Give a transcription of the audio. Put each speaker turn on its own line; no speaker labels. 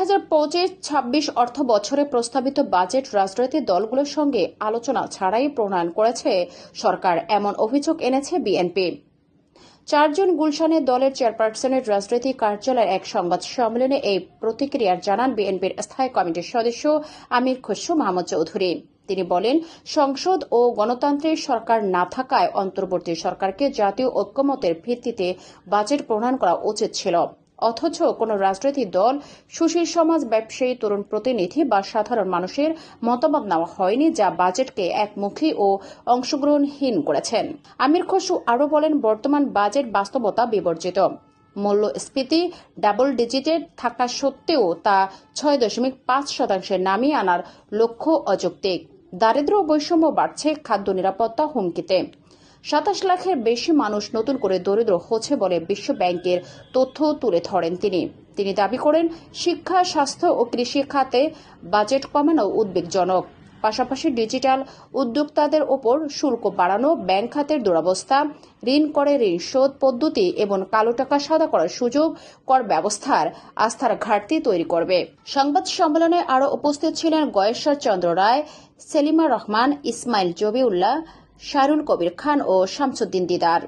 হাজার ছাব্বিশ অর্থ বছরে প্রস্তাবিত বাজেট রাজনৈতিক দলগুলোর সঙ্গে আলোচনা ছাড়াই প্রণয়ন করেছে সরকার এমন অভিযোগ এনেছে বিএনপি চারজন গুলশানের দলের চেয়ারপারসনের রাজনৈতিক কার্যালয়ের এক সংবাদ সম্মেলনে এই প্রতিক্রিয়ার জানান বিএনপির স্থায়ী কমিটির সদস্য আমির খসরু মাহমুদ চৌধুরী তিনি বলেন সংসদ ও গণতান্ত্রিক সরকার না থাকায় অন্তর্বর্তী সরকারকে জাতীয় ঐক্যমতের ভিত্তিতে বাজেট প্রণয়ন করা উচিত ছিল অথচ কোনো রাজনৈতিক দল সুশীল সমাজ ব্যবসায়ী তরুণ প্রতিনিধি বা সাধারণ মানুষের মতামত নেওয়া হয়নি যা বাজেটকে একমুখী ও অংশগ্রহণহীন করেছেন আমির খসু আরও বলেন বর্তমান বাজেট বাস্তবতা বিবর্জিত মূল্যস্ফীতি ডাবল ডিজিটের থাকা সত্ত্বেও তা ছয় দশমিক পাঁচ শতাংশে নামিয়ে আনার লক্ষ্য অযৌক্তিক দারিদ্র বৈষম্য বাড়ছে খাদ্য নিরাপত্তা হুমকিতে সাতাশ লাখের বেশি মানুষ নতুন করে দরিদ্র হচ্ছে বলে বিশ্ব ব্যাংকের তথ্য তুলে ধরেন তিনি তিনি দাবি করেন শিক্ষা স্বাস্থ্য ও কৃষি খাতে বাজেট কমানো উদ্বেগজনক পাশাপাশি ডিজিটাল উদ্যোক্তাদের ওপর শুল্ক বাড়ানো ব্যাংক খাতের দুরবস্থা ঋণ করে ঋণ শোধ পদ্ধতি এবং কালো টাকা সাদা করার সুযোগ কর ব্যবস্থার আস্থার ঘাটতি তৈরি করবে সংবাদ সম্মেলনে আরও উপস্থিত ছিলেন গয়েশ্বর চন্দ্র রায় সেলিমা রহমান ইসমাইল জবিউল্লাহ শাহরুল কবির খান ও শামসুদ্দিন দিদার